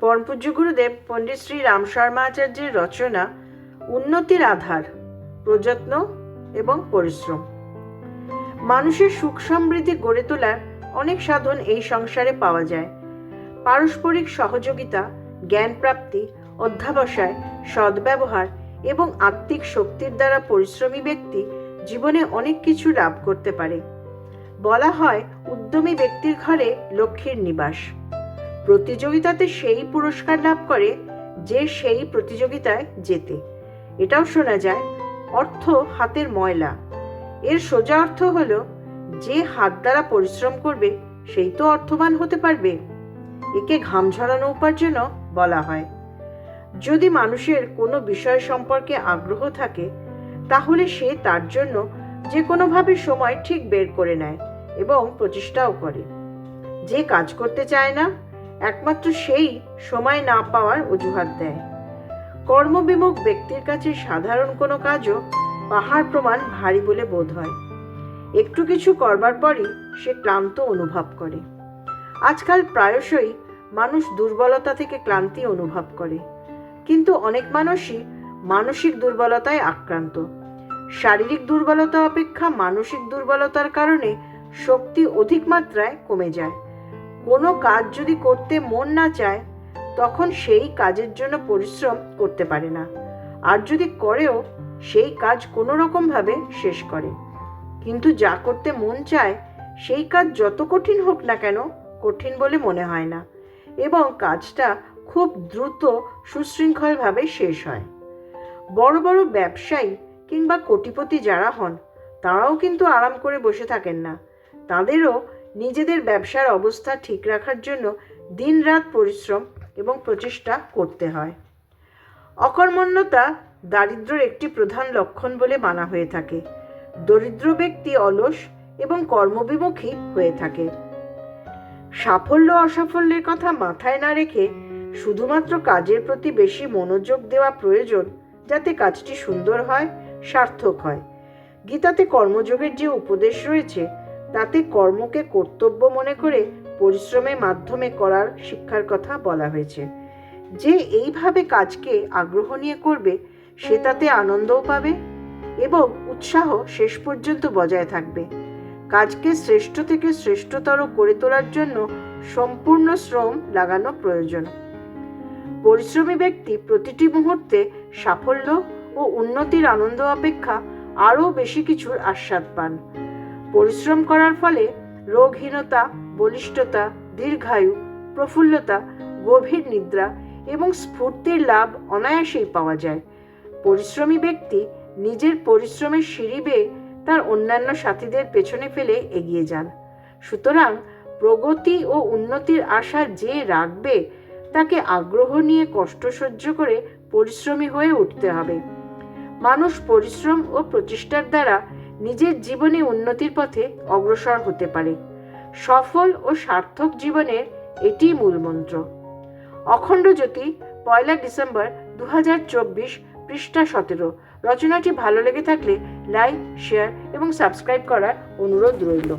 পরমপূজ্য গুরুদেব পণ্ডিত শ্রী রাম শর্মা আচার্যের রচনা, উন্নতির আধার, প্রযত্ন এবং পরিশ্রম। মানুষের সুখ সমৃদ্ধি গড়ে তোলার অনেক সাধন এই সংসারে পাওয়া যায়। পারস্পরিক সহযোগিতা, জ্ঞান প্রাপ্তি, অধ্যাবসায়, সদ্ব্যবহার এবং আত্মিক শক্তির দ্বারা পরিশ্রমী ব্যক্তি জীবনে অনেক কিছু লাভ করতে পারে। বলা হয়, উদ্যমী ব্যক্তির ঘরে লক্ষ্মীর নিবাস। প্রতিযোগিতাতে সেই পুরস্কার লাভ করে যে সেই প্রতিযোগিতায় জেতে। এটাও শোনা যায়, অর্থ হাতের ময়লা। এর সোজা অর্থ হলো, যে হাত দ্বারা পরিশ্রম করবে, সেই তো অর্থবান হতে পারবে। একে ঘাম ঝরানো উপার্জনও বলা হয়। যদি মানুষের কোনো বিষয় সম্পর্কে আগ্রহ থাকে, তাহলে সে তার জন্য যে কোনোভাবে সময় ঠিক বের করে নেয় এবং প্রচেষ্টাও করে। যে কাজ করতে চায় না একমাত্র সেই সময় না পাওয়ার অজুহাত দেয়। কর্মবিমুখ ব্যক্তির কাছে সাধারণ কোনো কাজও পাহাড় প্রমাণ ভারী বলে বোধ হয়। একটু কিছু করবার পরই সে ক্লান্ত অনুভব করে। আজকাল প্রায়শই মানুষ দুর্বলতা থেকে ক্লান্তি অনুভব করে। কিন্তু অনেক মানুষই মানসিক দুর্বলতায় আক্রান্ত। শারীরিক দুর্বলতা অপেক্ষা মানসিক দুর্বলতার কারণে শক্তি অধিক মাত্রায় কমে যায়। কোনো কাজ যদি করতে মন না চায়, তখন সেই কাজের জন্য পরিশ্রম করতে পারে না। আর যদি করেও, সেই কাজ কোনো রকমভাবে শেষ করে। কিন্তু যা করতে মন চায়, সেই কাজ যত কঠিন হোক না কেন, কঠিন বলে মনে হয় না। এবং কাজটা খুব দ্রুত, সুশৃঙ্খলভাবে শেষ হয়। বড় বড় ব্যবসায়ী কিংবা কোটিপতি যারা হন, তারাও কিন্তু আরাম করে বসে থাকেন না। তাদেরও নিজেদের ব্যবসার অবস্থা ঠিক রাখার জন্য দিনরাত পরিশ্রম এবং প্রচেষ্টা করতে হয়। অকর্মণ্যতা দারিদ্র্যের একটি প্রধান লক্ষণ বলে মানা হয়ে থাকে। দরিদ্র ব্যক্তি অলস এবং কর্মবিমুখী হয়ে থাকে। সাফল্য অসাফল্যের কথা মাথায় না রেখে শুধুমাত্র কাজের প্রতি বেশি মনোযোগ দেওয়া প্রয়োজন, যাতে কাজটি সুন্দর হয়, সার্থক হয়। গীতাতে কর্মযোগের যে উপদেশ রয়েছে তাতে কর্মকে কর্তব্য মনে করে পরিশ্রমের মাধ্যমে করার শিক্ষার কথা বলা হয়েছে। যে এইভাবে কাজকে আগ্রহ নিয়ে করবে, সে তাতে আনন্দও পাবে এবং উৎসাহ শেষ পর্যন্ত বজায় থাকবে। কাজকে শ্রেষ্ঠ থেকে শ্রেষ্ঠতর করে তোলার জন্য সম্পূর্ণ শ্রম লাগানো প্রয়োজন। পরিশ্রমী ব্যক্তি প্রতিটি মুহূর্তে সাফল্য ও উন্নতির আনন্দ অপেক্ষা আরও বেশি কিছুর আস্বাদ পান। পরিশ্রম করার ফলে রোগহীনতা, বলিষ্ঠতা, দীর্ঘায়ু, প্রফুল্লতা, গভীর নিদ্রা এবং স্ফূর্তির লাভ অনায়াসেই পাওয়া যায়। পরিশ্রমী ব্যক্তি নিজের পরিশ্রমের সিঁড়ি বেয়ে তার অন্যান্য সাথীদের পেছনে ফেলে এগিয়ে যান। সুতরাং প্রগতি ও উন্নতির আশা যে রাখবে, তাকে আগ্রহ নিয়ে কষ্ট সহ্য করে পরিশ্রমী হয়ে উঠতে হবে। মানুষ পরিশ্রম ও প্রচেষ্টার দ্বারা নিজের জীবনে উন্নতির পথে অগ্রসর হতে পারে। সফল ও সার্থক জীবনের এটি মূল মন্ত্র। অখণ্ড জ্যোতি, পয়লা ডিসেম্বর দু হাজার চব্বিশ পৃষ্ঠা সতেরো। রচনাটি ভালো লেগে থাকলে লাইক, শেয়ার এবং সাবস্ক্রাইব করার অনুরোধ রইল।